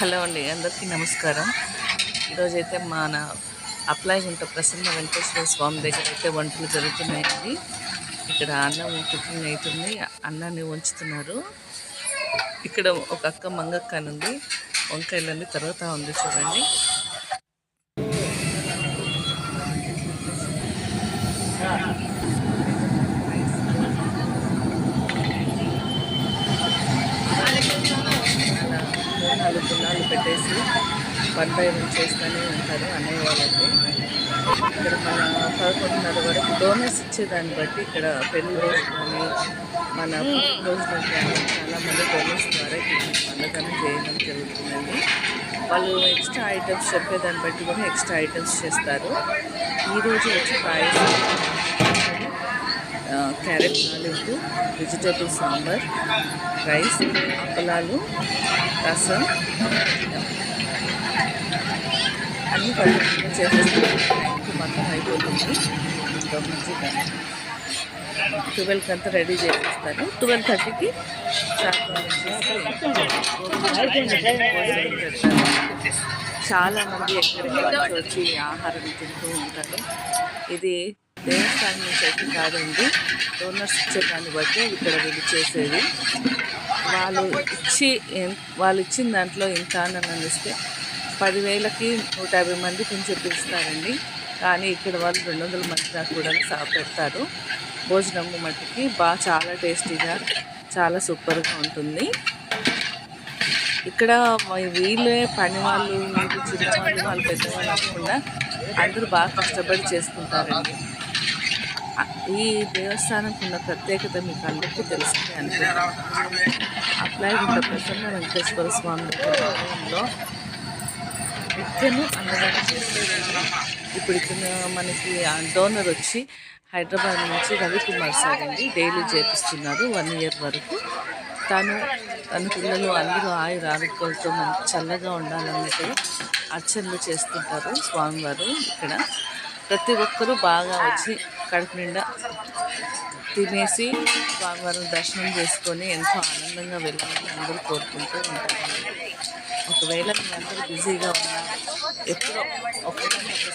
Hello అండి అందరికీ నమస్కారం. ఈరోజైతే మన అప్లాయగుంట ప్రసన్న వెంకటేశ్వర స్వామి దగ్గర అయితే వంటలు జరుగుతున్నాయండి. ఇక్కడ అన్నం కుకింగ్ అవుతుంది అన్నాన్ని ఉంచుతున్నారు ఇక్కడ ఒక అక్క మంగక్క ఉంది వంకాయలన్నీ తర్వాత ఉంది చూడండి. మూడు నాలుగు గున్నాలు పెట్టేసి వన్ బై వన్ చేస్తూనే ఉంటారు అనేవాళ్ళకి వాళ్ళకి. ఇక్కడ మన పదకొండున్నర వరకు డోనర్స్ ఇచ్చేదాన్ని బట్టి ఇక్కడ పెళ్ళి రోజు కానీ మన రోజులు కానీ చాలామంది డోనర్స్ ద్వారా ఇక్కడ అన్నదానం చేయడం జరుగుతుందండి. వాళ్ళు ఎక్స్ట్రా ఐటమ్స్ చెప్పేదాన్ని బట్టి కూడా ఎక్స్ట్రా ఐటమ్స్ చేస్తారు. ఈరోజు వచ్చి పాయసం క్యారెట్ తాలింపు వెజిటేబుల్ సాంబార్ రైస్ అప్పలాలు రసం. అన్నీ కలిపి చేసేస్తాను మొత్తం అయిపోతుంది. ట్వెల్వ్కి అంతా రెడీ చేసేస్తాను ట్వెల్వ్ థర్టీకి చాలామంది ఎక్కడికి వచ్చి ఆహారం తింటూ ఉంటారు. ఇది దేవస్థానం నుంచి అయితే కాదండి. డోనర్స్ ఇచ్చే దాన్ని బట్టి ఇక్కడ వీళ్ళు చేసేది. వాళ్ళు ఇచ్చి వాళ్ళు ఇచ్చిన దాంట్లో ఇంత అని అందిస్తే పదివేలకి నూట యాభై మంది కొంచెం పిలుస్తారండి. కానీ ఇక్కడ వాళ్ళు రెండు వందల మంది దాకా కూడా సా పెడతారు భోజనం మట్టుకి బాగా చాలా టేస్టీగా చాలా సూపర్గా ఉంటుంది. ఇక్కడ వీళ్ళే పని వాళ్ళు వీళ్ళు చిన్నవాళ్ళు వాళ్ళు పెద్దవాళ్ళు కాకుండా అందరూ బాగా కష్టపడి చేసుకుంటారండి. ఈ దేవస్థానంకి ఉన్న ప్రత్యేకత మీకు అందరికీ తెలుస్తుంది అనుకుంటున్నాను. అప్లై ఉన్న ప్రసన్న వెంకటేశ్వర స్వామి ఆలయంలో విద్యను అన్నదానం చేస్తారు. ఇప్పుడు ఇక్కడ మనకి డోనర్ వచ్చి హైదరాబాద్ నుంచి రవికుమార్ సార్ అండి డైలీ చేపిస్తున్నారు వన్ ఇయర్ వరకు. తను తన పిల్లలు అందరూ ఆయుర ఆరోగ్యాలతో మనకి చల్లగా ఉండాలన్నట్టు అర్చనలు చేస్తుంటారు స్వామివారు ఇక్కడ. ప్రతి ఒక్కరూ బాగా వచ్చి కడుపు నిండా తినేసి స్వామివారిని దర్శనం చేసుకొని ఎంతో ఆనందంగా వెళ్ళాలని అందరూ కోరుకుంటూ ఉంటారు. ఒకవేళ మీ అందరూ బిజీగా ఉన్నా ఎప్పుడో ఒక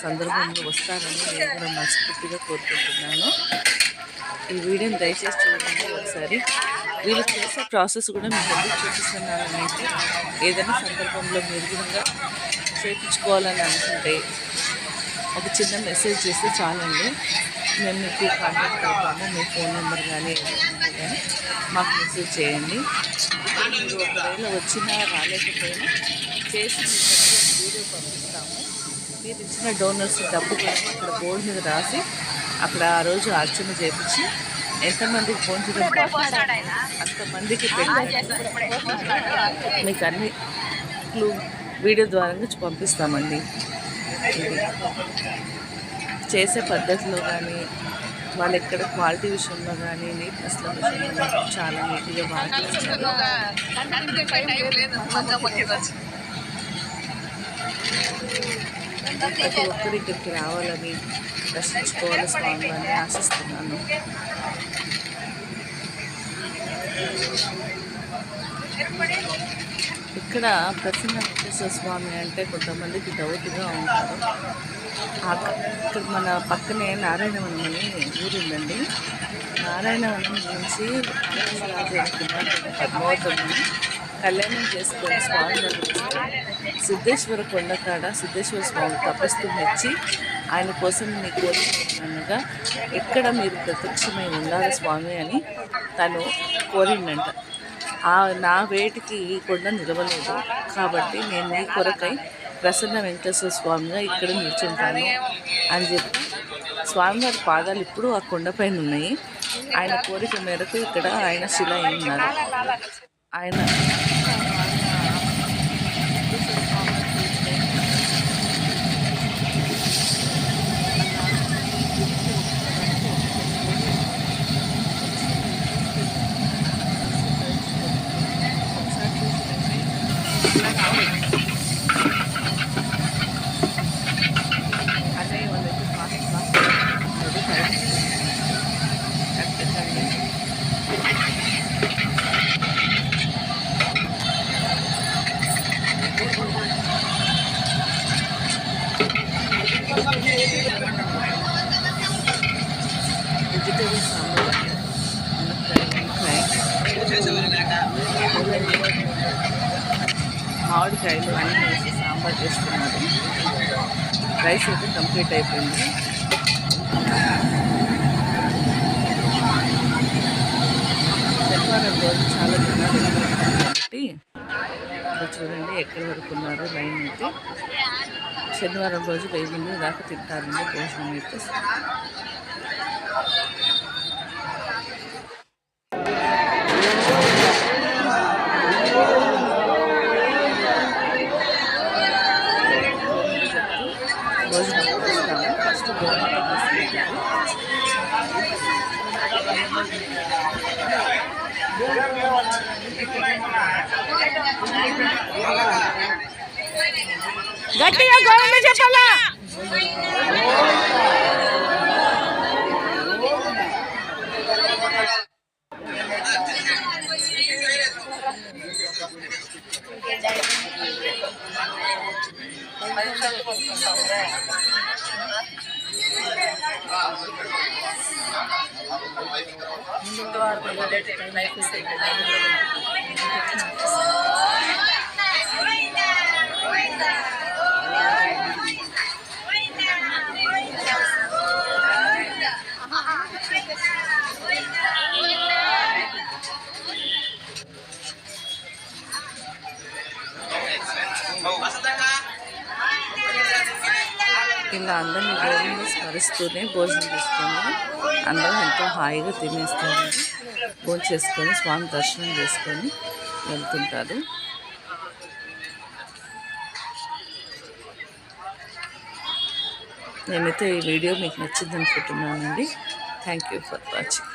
సందర్భంలో వస్తారని నేను కూడా మనస్ఫూర్తిగా కోరుకుంటున్నాను. ఈ వీడియోని దయచేసి చూడండి ఒకసారి. వీళ్ళు చేసే ప్రాసెస్ కూడా మీకు ఎందుకు చూపిస్తున్నాను అంటే ఏదైనా సందర్భంలో మీరు కూడా చేయించుకోవాలని అనుకుంటే ఒక చిన్న మెసేజ్ చేస్తే చాలండి. మేము మీకు కాంటాక్ట్ అవుతాము మీ ఫోన్ నెంబర్ కానీ కానీ మాకు మెసేజ్ చేయండి. మీరు ఒకవేళ వచ్చినా రాలేకపోయినా చేసి వీడియో పంపిస్తాము మీరు ఇచ్చిన డోనర్స్ డబ్బు కూడా అక్కడ బోర్డు మీద రాసి అక్కడ ఆ రోజు అర్చన చేపించి ఎంతమందికి ఫోన్ చేయడం అంతమందికి పెట్టి మీకు అన్ని క్లూ వీడియో ద్వారా పంపిస్తామండి. చేసే పద్ధతిలో కానీ వాళ్ళు ఎక్కడ క్వాలిటీ విషయంలో కానీ నీట్నెస్ల విషయంలో చాలా నీట్గా బాగా ప్రతి ఒక్కరు ఇక్కడికి రావాలని దర్శించుకోవాలి స్వామి అని ఆశిస్తున్నాను. ఇక్కడ ప్రసన్న వెంకటేశ్వర స్వామి అంటే కొంతమందికి డౌట్గా ఉంటారు. ఇక్కడ మన పక్కనే నారాయణవనం అని ఊరు ఉందండి. నారాయణవనం నుంచి పద్మావతమ్మని కళ్యాణం చేసుకొని స్వామి సిద్ధేశ్వర కొండకాడ సిద్ధేశ్వర స్వామి తపస్సు మెచ్చి ఆయన కోసం మీకు కోరుకుంటున్నానుగా. ఎక్కడ మీరు ప్రత్యక్షమై ఉండాలి స్వామి అని తను కోరిండంట. నా వేటికి ఈ కొండ నిలవలేదు. కాబట్టి నేను నీ కొరకై ప్రసన్న వెంకటేశ్వర స్వామిగా ఇక్కడ నిల్చుంటాను అని చెప్పి స్వామివారి పాదాలు ఇప్పుడు ఆ కొండపైన ఉన్నాయి. ఆయన కోరిక మేరకు ఇక్కడ ఆయన శిల అయి ఉన్నారు ఆయన అన్నయ్య వాళ్ళైతే fast fast correct vegetable sambar మునక్కాయ వంకాయ మామిడికాయలు అన్నీ వేసి సాంబార్ చేస్తున్నారు. రైస్ అయితే కంప్లీట్ అయిపోయింది. శనివారం రోజు చాలా జనాలు కాబట్టి చూడండి ఎక్కడి వరకు ఉన్నారు లైన్ అయితే. శనివారం రోజు వెయ్యి దాకా తింటారండి భోజనం అయితే. ఫస్ట్ గట్టిగా గోవింద చెప్పాలా? Oh. ఇలా అందరినీ దేవుని స్మరిస్తూనే భోజనం చేసుకొని అందరం ఎంతో హాయిగా తినేస్తారు. భోజనం చేసుకొని స్వామి దర్శనం చేసుకొని వెళ్తుంటారు. నేనైతే ఈ వీడియో మీకు నచ్చింది అనుకుంటున్నానండి థ్యాంక్ యూ ఫర్ వాచింగ్